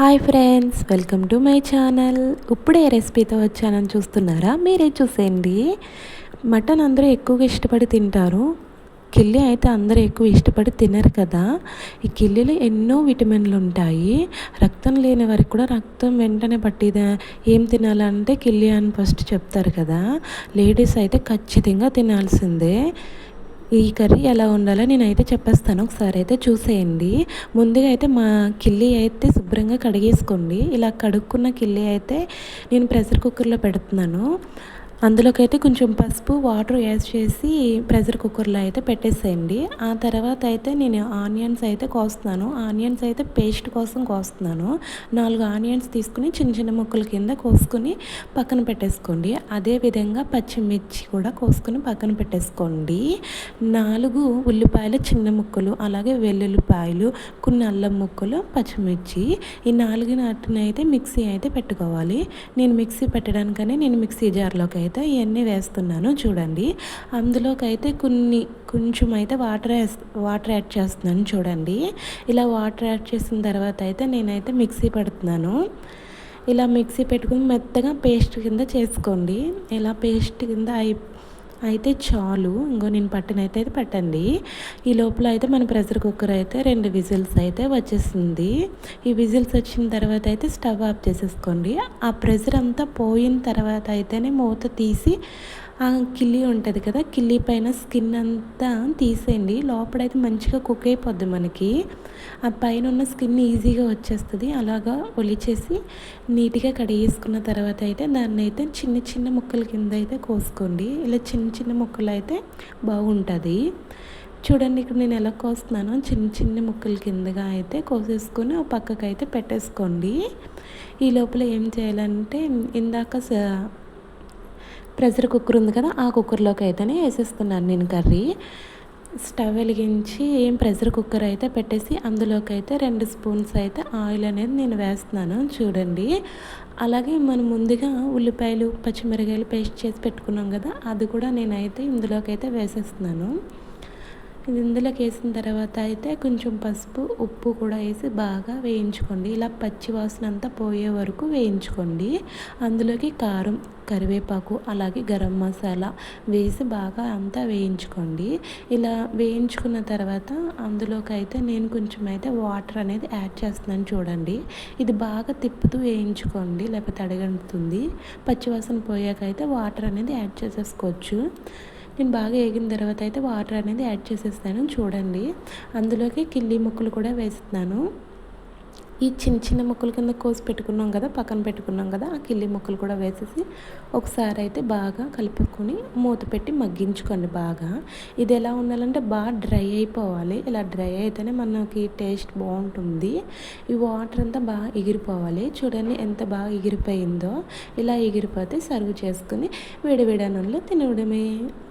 Hi friends welcome to my channel. ఇప్పుడే రెసిపీతో వచ్చానని చూస్తున్నారా? మీరే చూసేయండి. మటన్ అందరూ ఎక్కువగా ఇష్టపడి తింటారు. కిల్లి అయితే అందరూ ఎక్కువ ఇష్టపడి తినరు కదా. ఈ కిల్లిలో ఎన్నో విటమిన్లు ఉంటాయి. రక్తం లేని వారికి కూడా రక్తం వెంటనే పట్టిదా ఏం తినాలంటే కిల్లి అని ఫస్ట్ చెప్తారు కదా. లేడీస్ అయితే ఖచ్చితంగా తినాల్సిందే. ఈ కర్రీ ఎలా ఉండాలో నేనైతే చెప్పేస్తాను. ఒకసారి అయితే చూసేయండి. ముందుగా అయితే మా కిల్లి అయితే శుభ్రంగా కడిగేసుకోండి. ఇలా కడుక్కున్న కిల్లి అయితే నేను ప్రెషర్ కుక్కర్లో పెడుతున్నాను. అందులోకి అయితే కొంచెం పసుపు వాటర్ యాడ్ చేసి ప్రెషర్ కుక్కర్లో అయితే పెట్టేసేయండి. ఆ తర్వాత అయితే నేను ఆనియన్స్ అయితే కోస్తున్నాను. ఆనియన్స్ అయితే పేస్ట్ కోసం కోస్తున్నాను. నాలుగు ఆనియన్స్ తీసుకుని చిన్న చిన్న ముక్కల కింద కోసుకొని పక్కన పెట్టేసుకోండి. అదేవిధంగా పచ్చిమిర్చి కూడా కోసుకొని పక్కన పెట్టేసుకోండి. నాలుగు ఉల్లిపాయలు చిన్న ముక్కలు అలాగే వెల్లుల్లిపాయలు కొన్ని అల్లం ముక్కలు పచ్చిమిర్చి ఈ నాలుగు నాటిని అయితే మిక్సీ అయితే పెట్టుకోవాలి. నేను మిక్సీ పెట్టడానికనే నేను మిక్సీ జార్లోకి అయితే ఇవన్నీ వేస్తున్నాను చూడండి. అందులోకైతే కొన్ని కొంచెం అయితే వాటర్ వాటర్ యాడ్ చేస్తున్నాను చూడండి. ఇలా వాటర్ యాడ్ చేసిన తర్వాత అయితే నేనైతే మిక్సీ పెడుతున్నాను. ఇలా మిక్సీ పెట్టుకుని మెత్తగా పేస్ట్ కింద చేసుకోండి. ఇలా పేస్ట్ కింద అయి అయితే చాలు. ఇంకో నేను పట్టినైతే అయితే పట్టండి. ఈ లోపల అయితే మన ప్రెషర్ కుక్కర్ అయితే రెండు విజిల్స్ అయితే వచ్చేసింది. ఈ విజిల్స్ వచ్చిన తర్వాత అయితే స్టవ్ ఆఫ్ చేసేసుకోండి. ఆ ప్రెషర్ అంతా పోయిన తర్వాత అయితేనే మూత తీసి ఆ కిల్లి ఉంటుంది కదా కిల్లి పైన స్కిన్ అంతా తీసేయండి. లోపలైతే మంచిగా కుక్ అయిపోద్ది మనకి. ఆ పైన ఉన్న స్కిన్ ఈజీగా వచ్చేస్తుంది. అలాగా ఒలిచేసి నీట్గా కడిగేసుకున్న తర్వాత అయితే దాన్ని అయితే చిన్న చిన్న ముక్కల కింద అయితే కోసుకోండి. ఇలా చిన్న చిన్న ముక్కలు అయితే బాగుంటుంది. చూడండి ఇక్కడ నేను ఎలా కోస్తున్నానో చిన్న చిన్న ముక్కల కిందగా అయితే కోసేసుకొని ఒక పక్కకు అయితే పెట్టేసుకోండి. ఈ లోపల ఏం చేయాలంటే ఇందాక ప్రెషర్ కుక్కర్ ఉంది కదా ఆ కుక్కర్లోకి అయితేనే వేసేస్తున్నాను నేను కర్రీ. స్టవ్ వెలిగించి ఏం ప్రెషర్ కుక్కర్ అయితే పెట్టేసి అందులోకి అయితే రెండు స్పూన్స్ అయితే ఆయిల్ అనేది నేను వేస్తున్నాను చూడండి. అలాగే మనం ముందుగా ఉల్లిపాయలు పచ్చిమిరకాయలు పేస్ట్ చేసి పెట్టుకున్నాం కదా అది కూడా నేనైతే ఇందులోకి అయితే వేసేస్తున్నాను. ఇది ఇందులోకి వేసిన తర్వాత అయితే కొంచెం పసుపు ఉప్పు కూడా వేసి బాగా వేయించుకోండి. ఇలా పచ్చి వాసన అంతా పోయే వరకు వేయించుకోండి. అందులోకి కారం కరివేపాకు అలాగే గరం మసాలా వేసి బాగా అంతా వేయించుకోండి. ఇలా వేయించుకున్న తర్వాత అందులోకి అయితే నేను కొంచెం అయితే వాటర్ అనేది యాడ్ చేస్తున్నాను చూడండి. ఇది బాగా తిప్పుతూ వేయించుకోండి లేకపోతే అడగంటుంది పచ్చివాసన పోయాక అయితే వాటర్ అనేది యాడ్ చేసేసుకోవచ్చు. నేను బాగా వేగిన తర్వాత అయితే వాటర్ అనేది యాడ్ చేసేస్తాను చూడండి. అందులోకి కిల్లి ముక్కలు కూడా వేస్తున్నాను. ఈ చిన్న చిన్న ముక్కలు కింద కోసి పెట్టుకున్నాం కదా పక్కన పెట్టుకున్నాం కదా ఆ కిల్లి ముక్కలు కూడా వేసేసి ఒకసారి అయితే బాగా కలుపుకొని మూత పెట్టి మగ్గించుకోండి బాగా. ఇది ఎలా ఉండాలంటే బాగా డ్రై అయిపోవాలి. ఇలా డ్రై అయితేనే మనకి టేస్ట్ బాగుంటుంది. ఈ వాటర్ అంతా బాగా ఎగిరిపోవాలి. చూడండి ఎంత బాగా ఎగిరిపోయిందో. ఇలా ఎగిరిపోతే సర్వ్ చేసుకుని వేడి వేడి అన్నంలో తినడమే.